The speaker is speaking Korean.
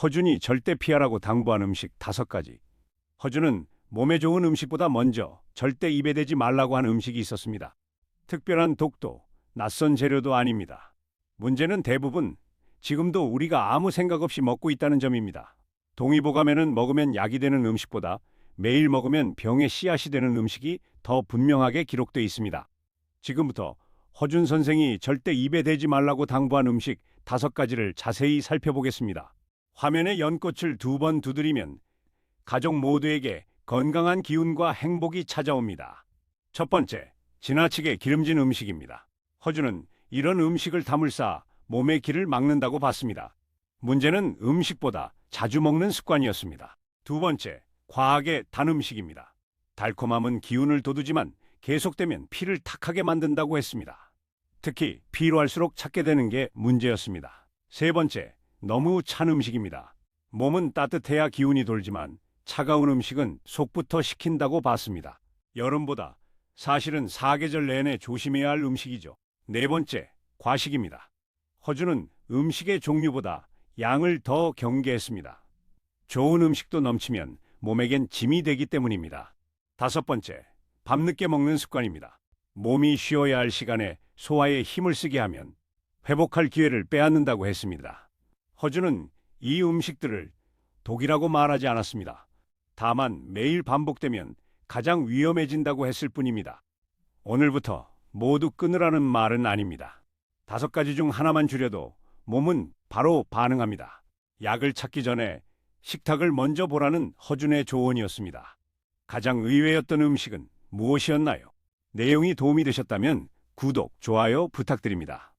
허준이 절대 피하라고 당부한 음식 다섯 가지. 허준은 몸에 좋은 음식보다 먼저 절대 입에 대지 말라고 한 음식이 있었습니다. 특별한 독도, 낯선 재료도 아닙니다. 문제는 대부분 지금도 우리가 아무 생각 없이 먹고 있다는 점입니다. 동의보감에는 먹으면 약이 되는 음식보다 매일 먹으면 병의 씨앗이 되는 음식이 더 분명하게 기록돼 있습니다. 지금부터 허준 선생이 절대 입에 대지 말라고 당부한 음식 다섯 가지를 자세히 살펴보겠습니다. 화면에 연꽃을 두 번 두드리면 가족 모두에게 건강한 기운과 행복이 찾아옵니다. 첫 번째, 지나치게 기름진 음식입니다. 허준은 이런 음식을 담을싸 몸의 길을 막는다고 봤습니다. 문제는 음식보다 자주 먹는 습관이었습니다. 두 번째, 과하게 단 음식입니다. 달콤함은 기운을 돋우지만 계속되면 피를 탁하게 만든다고 했습니다. 특히 피로할수록 찾게 되는 게 문제였습니다. 세 번째, 너무 찬 음식입니다. 몸은 따뜻해야 기운이 돌지만 차가운 음식은 속부터 식힌다고 봤습니다. 여름보다 사실은 사계절 내내 조심해야 할 음식이죠. 네 번째, 과식입니다. 허주는 음식의 종류보다 양을 더 경계했습니다. 좋은 음식도 넘치면 몸에겐 짐이 되기 때문입니다. 다섯 번째, 밤늦게 먹는 습관입니다. 몸이 쉬어야 할 시간에 소화에 힘을 쓰게 하면 회복할 기회를 빼앗는다고 했습니다. 허주는 이 음식들을 독이라고 말하지 않았습니다. 다만 매일 반복되면 가장 위험해진다고 했을 뿐입니다. 오늘부터 모두 끊으라는 말은 아닙니다. 다섯 가지 중 하나만 줄여도 몸은 바로 반응합니다. 약을 찾기 전에 식탁을 먼저 보라는 허준의 조언이었습니다. 가장 의외였던 음식은 무엇이었나요? 내용이 도움이 되셨다면 구독, 좋아요 부탁드립니다.